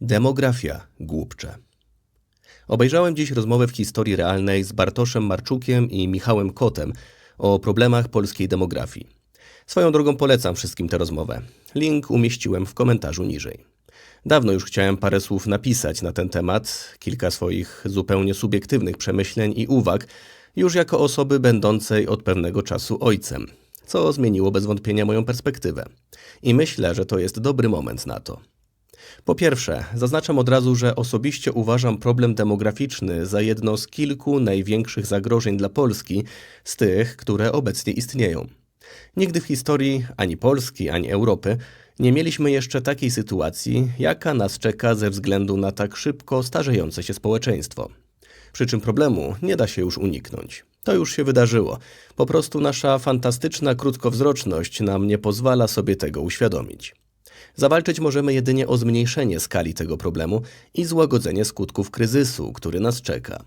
Demografia głupcze. Obejrzałem dziś rozmowę w historii realnej z Bartoszem Marczukiem i Michałem Kotem o problemach polskiej demografii. Swoją drogą polecam wszystkim tę rozmowę. Link umieściłem w komentarzu niżej. Dawno już chciałem parę słów napisać na ten temat, kilka swoich zupełnie subiektywnych przemyśleń i uwag, już jako osoby będącej od pewnego czasu ojcem, co zmieniło bez wątpienia moją perspektywę. I myślę, że to jest dobry moment na to. Po pierwsze, zaznaczam od razu, że osobiście uważam problem demograficzny za jedno z kilku największych zagrożeń dla Polski z tych, które obecnie istnieją. Nigdy w historii ani Polski, ani Europy nie mieliśmy jeszcze takiej sytuacji, jaka nas czeka ze względu na tak szybko starzejące się społeczeństwo. Przy czym problemu nie da się już uniknąć. To już się wydarzyło. Po prostu nasza fantastyczna krótkowzroczność nam nie pozwala sobie tego uświadomić. Zawalczyć możemy jedynie o zmniejszenie skali tego problemu i złagodzenie skutków kryzysu, który nas czeka.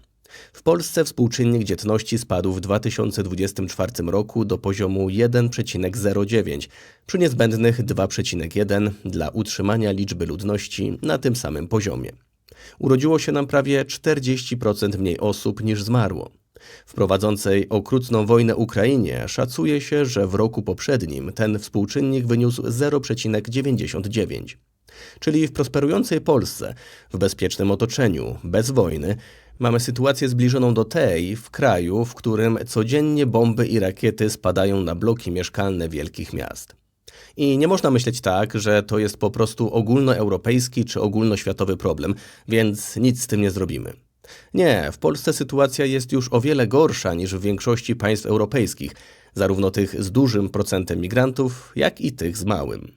W Polsce współczynnik dzietności spadł w 2024 roku do poziomu 1,09 przy niezbędnych 2,1 dla utrzymania liczby ludności na tym samym poziomie. Urodziło się nam prawie 40% mniej osób niż zmarło. W prowadzącej okrutną wojnę Ukrainie szacuje się, że w roku poprzednim ten współczynnik wyniósł 0,99. Czyli w prosperującej Polsce, w bezpiecznym otoczeniu, bez wojny, mamy sytuację zbliżoną do tej w kraju, w którym codziennie bomby i rakiety spadają na bloki mieszkalne wielkich miast. I nie można myśleć tak, że to jest po prostu ogólnoeuropejski czy ogólnoświatowy problem, więc nic z tym nie zrobimy. Nie, w Polsce sytuacja jest już o wiele gorsza niż w większości państw europejskich, zarówno tych z dużym procentem migrantów, jak i tych z małym.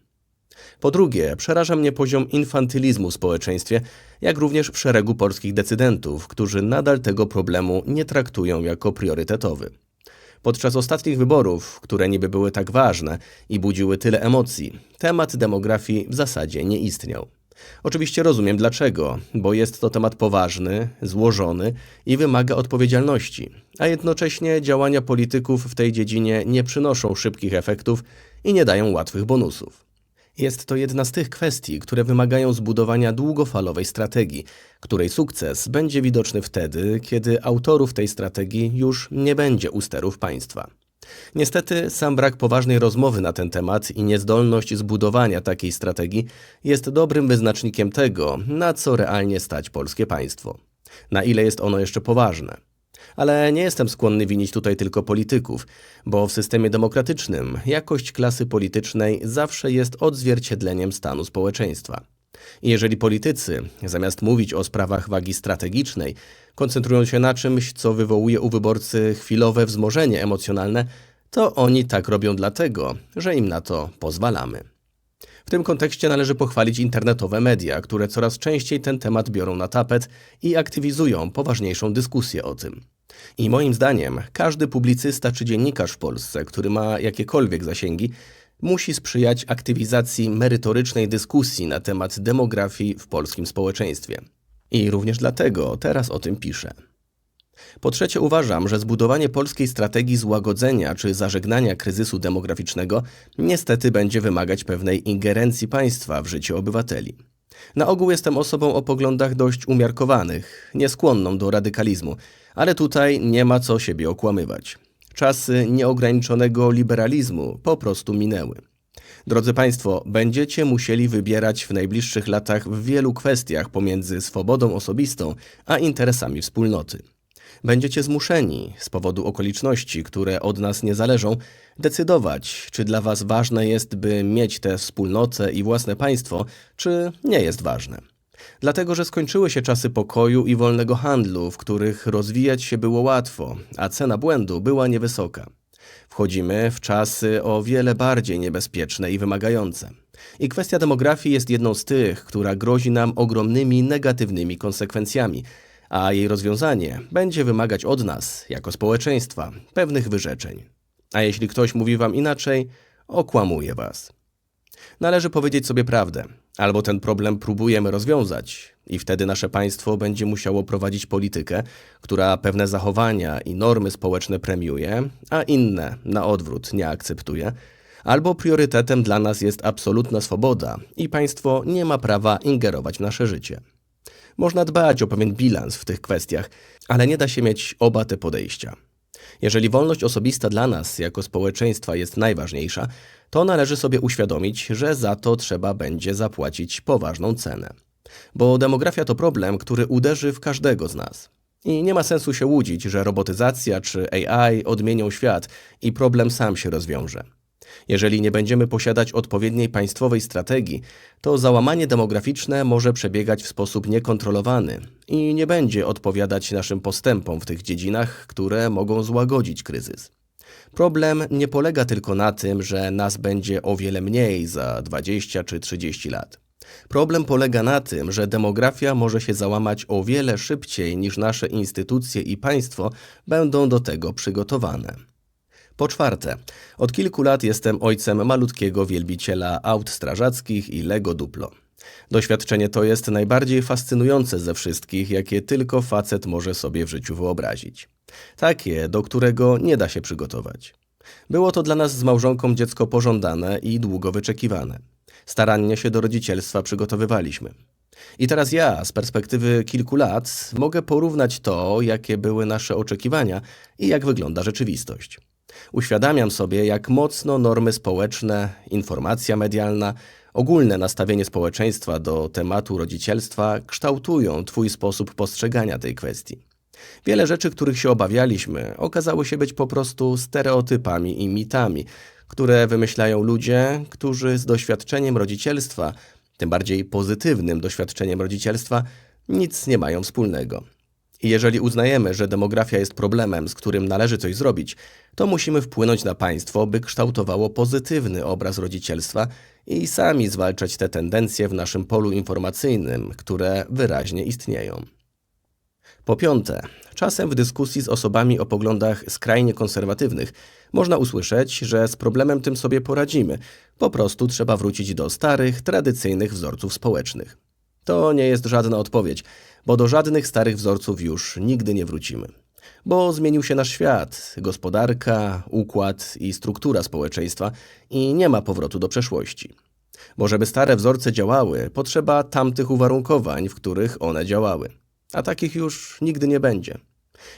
Po drugie, przeraża mnie poziom infantylizmu w społeczeństwie, jak również w szeregu polskich decydentów, którzy nadal tego problemu nie traktują jako priorytetowy. Podczas ostatnich wyborów, które niby były tak ważne i budziły tyle emocji, temat demografii w zasadzie nie istniał. Oczywiście rozumiem dlaczego, bo jest to temat poważny, złożony i wymaga odpowiedzialności, a jednocześnie działania polityków w tej dziedzinie nie przynoszą szybkich efektów i nie dają łatwych bonusów. Jest to jedna z tych kwestii, które wymagają zbudowania długofalowej strategii, której sukces będzie widoczny wtedy, kiedy autorów tej strategii już nie będzie u sterów państwa. Niestety, sam brak poważnej rozmowy na ten temat i niezdolność zbudowania takiej strategii jest dobrym wyznacznikiem tego, na co realnie stać polskie państwo. Na ile jest ono jeszcze poważne. Ale nie jestem skłonny winić tutaj tylko polityków, bo w systemie demokratycznym jakość klasy politycznej zawsze jest odzwierciedleniem stanu społeczeństwa. Jeżeli politycy, zamiast mówić o sprawach wagi strategicznej, koncentrują się na czymś, co wywołuje u wyborcy chwilowe wzmożenie emocjonalne, to oni tak robią dlatego, że im na to pozwalamy. W tym kontekście należy pochwalić internetowe media, które coraz częściej ten temat biorą na tapet i aktywizują poważniejszą dyskusję o tym. I moim zdaniem każdy publicysta czy dziennikarz w Polsce, który ma jakiekolwiek zasięgi, musi sprzyjać aktywizacji merytorycznej dyskusji na temat demografii w polskim społeczeństwie. I również dlatego teraz o tym piszę. Po trzecie, uważam, że zbudowanie polskiej strategii złagodzenia czy zażegnania kryzysu demograficznego niestety będzie wymagać pewnej ingerencji państwa w życie obywateli. Na ogół jestem osobą o poglądach dość umiarkowanych, nieskłonną do radykalizmu, ale tutaj nie ma co siebie okłamywać. Czasy nieograniczonego liberalizmu po prostu minęły. Drodzy Państwo, będziecie musieli wybierać w najbliższych latach w wielu kwestiach pomiędzy swobodą osobistą a interesami wspólnoty. Będziecie zmuszeni, z powodu okoliczności, które od nas nie zależą, decydować, czy dla Was ważne jest, by mieć tę wspólnotę i własne państwo, czy nie jest ważne. Dlatego, że skończyły się czasy pokoju i wolnego handlu, w których rozwijać się było łatwo, a cena błędu była niewysoka. Wchodzimy w czasy o wiele bardziej niebezpieczne i wymagające. I kwestia demografii jest jedną z tych, która grozi nam ogromnymi negatywnymi konsekwencjami, a jej rozwiązanie będzie wymagać od nas, jako społeczeństwa, pewnych wyrzeczeń. A jeśli ktoś mówi wam inaczej, okłamuje was. Należy powiedzieć sobie prawdę. Albo ten problem próbujemy rozwiązać, i wtedy nasze państwo będzie musiało prowadzić politykę, która pewne zachowania i normy społeczne premiuje, a inne na odwrót nie akceptuje, Albo priorytetem dla nas jest absolutna swoboda i państwo nie ma prawa ingerować w nasze życie. Można dbać o pewien bilans w tych kwestiach, ale nie da się mieć oba te podejścia. Jeżeli wolność osobista dla nas jako społeczeństwa jest najważniejsza, to należy sobie uświadomić, że za to trzeba będzie zapłacić poważną cenę. Bo demografia to problem, który uderzy w każdego z nas. I nie ma sensu się łudzić, że robotyzacja czy AI odmienią świat i problem sam się rozwiąże. Jeżeli nie będziemy posiadać odpowiedniej państwowej strategii, to załamanie demograficzne może przebiegać w sposób niekontrolowany i nie będzie odpowiadać naszym postępom w tych dziedzinach, które mogą złagodzić kryzys. Problem nie polega tylko na tym, że nas będzie o wiele mniej za 20 czy 30 lat. Problem polega na tym, że demografia może się załamać o wiele szybciej niż nasze instytucje i państwo będą do tego przygotowane. Po czwarte, od kilku lat jestem ojcem malutkiego wielbiciela aut strażackich i Lego Duplo. Doświadczenie to jest najbardziej fascynujące ze wszystkich, jakie tylko facet może sobie w życiu wyobrazić. Takie, do którego nie da się przygotować. Było to dla nas z małżonką dziecko pożądane i długo wyczekiwane. Starannie się do rodzicielstwa przygotowywaliśmy. I teraz ja, z perspektywy kilku lat, mogę porównać to, jakie były nasze oczekiwania i jak wygląda rzeczywistość. Uświadamiam sobie, jak mocno normy społeczne, informacja medialna, ogólne nastawienie społeczeństwa do tematu rodzicielstwa kształtują Twój sposób postrzegania tej kwestii. Wiele rzeczy, których się obawialiśmy, okazało się być po prostu stereotypami i mitami, które wymyślają ludzie, którzy z doświadczeniem rodzicielstwa, tym bardziej pozytywnym doświadczeniem rodzicielstwa, nic nie mają wspólnego. I jeżeli uznajemy, że demografia jest problemem, z którym należy coś zrobić, to musimy wpłynąć na państwo, by kształtowało pozytywny obraz rodzicielstwa i sami zwalczać te tendencje w naszym polu informacyjnym, które wyraźnie istnieją. Po piąte, czasem w dyskusji z osobami o poglądach skrajnie konserwatywnych można usłyszeć, że z problemem tym sobie poradzimy. Po prostu trzeba wrócić do starych, tradycyjnych wzorców społecznych. To nie jest żadna odpowiedź, bo do żadnych starych wzorców już nigdy nie wrócimy. Bo zmienił się nasz świat, gospodarka, układ i struktura społeczeństwa i nie ma powrotu do przeszłości. Bo żeby stare wzorce działały, potrzeba tamtych uwarunkowań, w których one działały. A takich już nigdy nie będzie.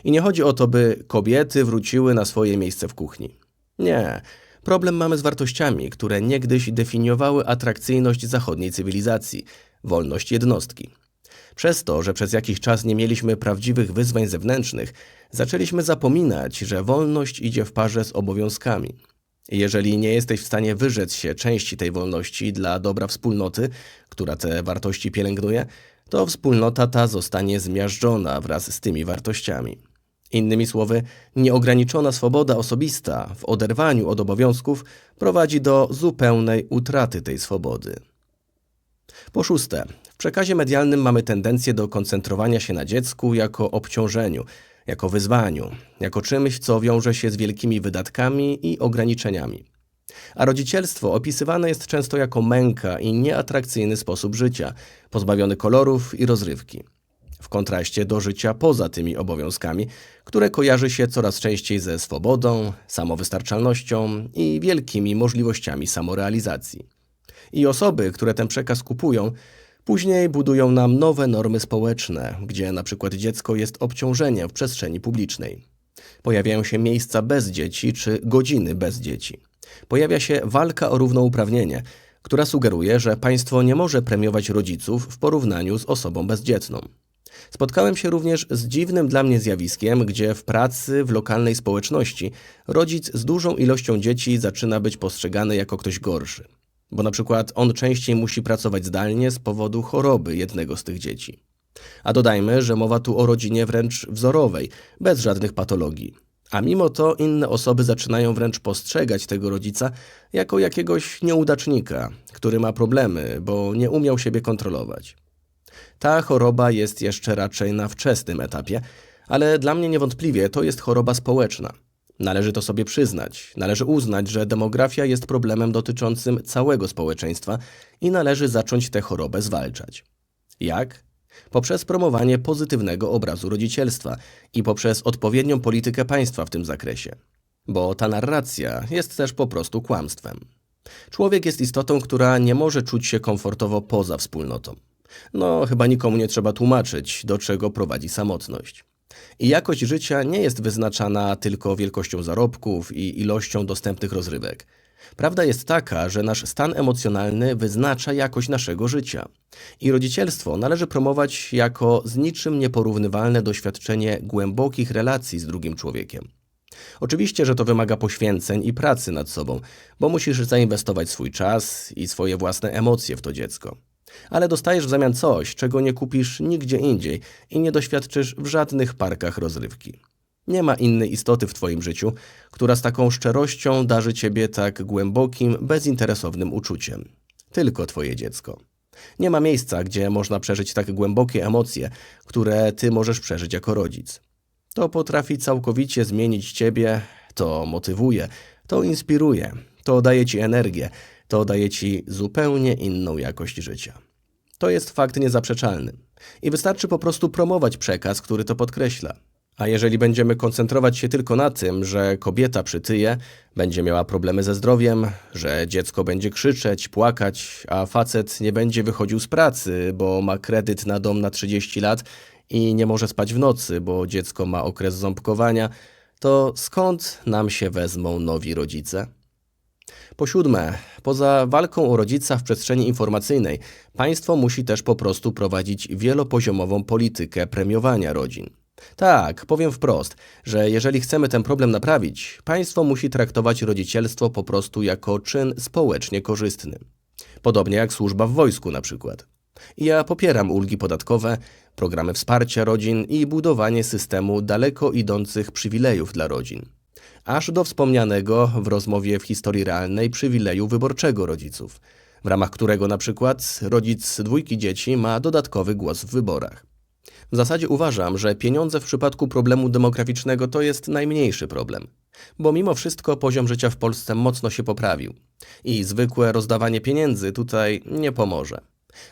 I nie chodzi o to, by kobiety wróciły na swoje miejsce w kuchni. Nie. Problem mamy z wartościami, które niegdyś definiowały atrakcyjność zachodniej cywilizacji, wolność jednostki. Przez to, że przez jakiś czas nie mieliśmy prawdziwych wyzwań zewnętrznych, zaczęliśmy zapominać, że wolność idzie w parze z obowiązkami. Jeżeli nie jesteś w stanie wyrzec się części tej wolności dla dobra wspólnoty, która te wartości pielęgnuje, to wspólnota ta zostanie zmiażdżona wraz z tymi wartościami. Innymi słowy, nieograniczona swoboda osobista w oderwaniu od obowiązków prowadzi do zupełnej utraty tej swobody. Po szóste, w przekazie medialnym mamy tendencję do koncentrowania się na dziecku jako obciążeniu, jako wyzwaniu, jako czymś, co wiąże się z wielkimi wydatkami i ograniczeniami. A rodzicielstwo opisywane jest często jako męka i nieatrakcyjny sposób życia, pozbawiony kolorów i rozrywki. W kontraście do życia poza tymi obowiązkami, które kojarzy się coraz częściej ze swobodą, samowystarczalnością i wielkimi możliwościami samorealizacji. I osoby, które ten przekaz kupują, później budują nam nowe normy społeczne, gdzie na przykład dziecko jest obciążeniem w przestrzeni publicznej. Pojawiają się miejsca bez dzieci czy godziny bez dzieci. Pojawia się walka o równouprawnienie, która sugeruje, że państwo nie może premiować rodziców w porównaniu z osobą bezdzietną. Spotkałem się również z dziwnym dla mnie zjawiskiem, gdzie w pracy w lokalnej społeczności rodzic z dużą ilością dzieci zaczyna być postrzegany jako ktoś gorszy bo na przykład on częściej musi pracować zdalnie z powodu choroby jednego z tych dzieci. A dodajmy, że mowa tu o rodzinie wręcz wzorowej, bez żadnych patologii. A mimo to inne osoby zaczynają wręcz postrzegać tego rodzica jako jakiegoś nieudacznika, który ma problemy, bo nie umiał siebie kontrolować. Ta choroba jest jeszcze raczej na wczesnym etapie, ale dla mnie niewątpliwie to jest choroba społeczna. Należy to sobie przyznać. Należy uznać, że demografia jest problemem dotyczącym całego społeczeństwa i należy zacząć tę chorobę zwalczać. Jak? Poprzez promowanie pozytywnego obrazu rodzicielstwa i poprzez odpowiednią politykę państwa w tym zakresie. Bo ta narracja jest też po prostu kłamstwem. Człowiek jest istotą, która nie może czuć się komfortowo poza wspólnotą. No, chyba nikomu nie trzeba tłumaczyć, do czego prowadzi samotność. I jakość życia nie jest wyznaczana tylko wielkością zarobków i ilością dostępnych rozrywek. Prawda jest taka, że nasz stan emocjonalny wyznacza jakość naszego życia. I rodzicielstwo należy promować jako z niczym nieporównywalne doświadczenie głębokich relacji z drugim człowiekiem. Oczywiście, że to wymaga poświęceń i pracy nad sobą, bo musisz zainwestować swój czas i swoje własne emocje w to dziecko. Ale dostajesz w zamian coś, czego nie kupisz nigdzie indziej i nie doświadczysz w żadnych parkach rozrywki. Nie ma innej istoty w Twoim życiu, która z taką szczerością darzy Ciebie tak głębokim, bezinteresownym uczuciem. Tylko Twoje dziecko. Nie ma miejsca, gdzie można przeżyć tak głębokie emocje, które Ty możesz przeżyć jako rodzic. To potrafi całkowicie zmienić Ciebie, to motywuje, to inspiruje, to daje Ci energię, to daje Ci zupełnie inną jakość życia. To jest fakt niezaprzeczalny i wystarczy po prostu promować przekaz, który to podkreśla. A jeżeli będziemy koncentrować się tylko na tym, że kobieta przytyje, będzie miała problemy ze zdrowiem, że dziecko będzie krzyczeć, płakać, a facet nie będzie wychodził z pracy, bo ma kredyt na dom na 30 lat i nie może spać w nocy, bo dziecko ma okres ząbkowania, to skąd nam się wezmą nowi rodzice? Po siódme, poza walką o rodzica w przestrzeni informacyjnej, państwo musi też po prostu prowadzić wielopoziomową politykę premiowania rodzin. Tak, powiem wprost, że jeżeli chcemy ten problem naprawić, państwo musi traktować rodzicielstwo po prostu jako czyn społecznie korzystny. Podobnie jak służba w wojsku na przykład. Ja popieram ulgi podatkowe, programy wsparcia rodzin i budowanie systemu daleko idących przywilejów dla rodzin. Aż do wspomnianego w rozmowie w historii realnej przywileju wyborczego rodziców, w ramach którego na przykład rodzic dwójki dzieci ma dodatkowy głos w wyborach. W zasadzie uważam, że pieniądze w przypadku problemu demograficznego to jest najmniejszy problem, bo mimo wszystko poziom życia w Polsce mocno się poprawił i zwykłe rozdawanie pieniędzy tutaj nie pomoże.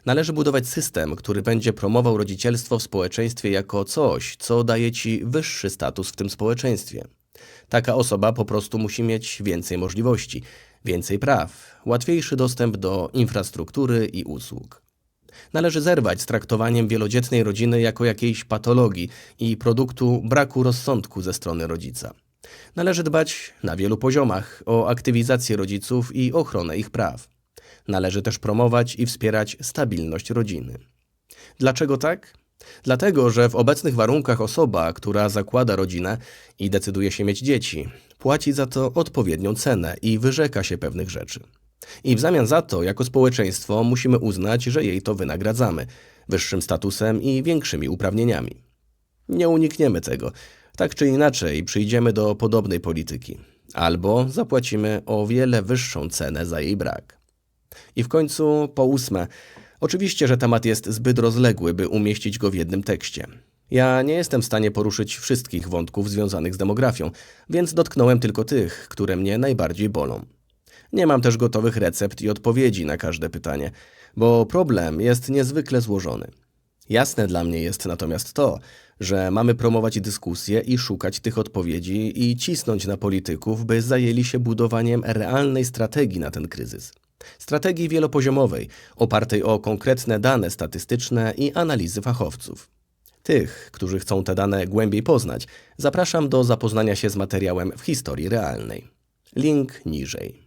Należy budować system, który będzie promował rodzicielstwo w społeczeństwie jako coś, co daje ci wyższy status w tym społeczeństwie. Taka osoba po prostu musi mieć więcej możliwości, więcej praw, łatwiejszy dostęp do infrastruktury i usług. Należy zerwać z traktowaniem wielodzietnej rodziny jako jakiejś patologii i produktu braku rozsądku ze strony rodzica. Należy dbać na wielu poziomach o aktywizację rodziców i ochronę ich praw. Należy też promować i wspierać stabilność rodziny. Dlaczego tak? Dlatego, że w obecnych warunkach osoba, która zakłada rodzinę i decyduje się mieć dzieci, płaci za to odpowiednią cenę i wyrzeka się pewnych rzeczy. I w zamian za to, jako społeczeństwo, musimy uznać, że jej to wynagradzamy wyższym statusem i większymi uprawnieniami. Nie unikniemy tego. Tak czy inaczej, przyjdziemy do podobnej polityki, albo zapłacimy o wiele wyższą cenę za jej brak. I w końcu, po ósme, oczywiście, że temat jest zbyt rozległy, by umieścić go w jednym tekście. Ja nie jestem w stanie poruszyć wszystkich wątków związanych z demografią, więc dotknąłem tylko tych, które mnie najbardziej bolą. Nie mam też gotowych recept i odpowiedzi na każde pytanie, bo problem jest niezwykle złożony. Jasne dla mnie jest natomiast to, że mamy promować dyskusję i szukać tych odpowiedzi i cisnąć na polityków, by zajęli się budowaniem realnej strategii na ten kryzys. Strategii wielopoziomowej, opartej o konkretne dane statystyczne i analizy fachowców. Tych, którzy chcą te dane głębiej poznać, zapraszam do zapoznania się z materiałem w historii realnej. Link niżej.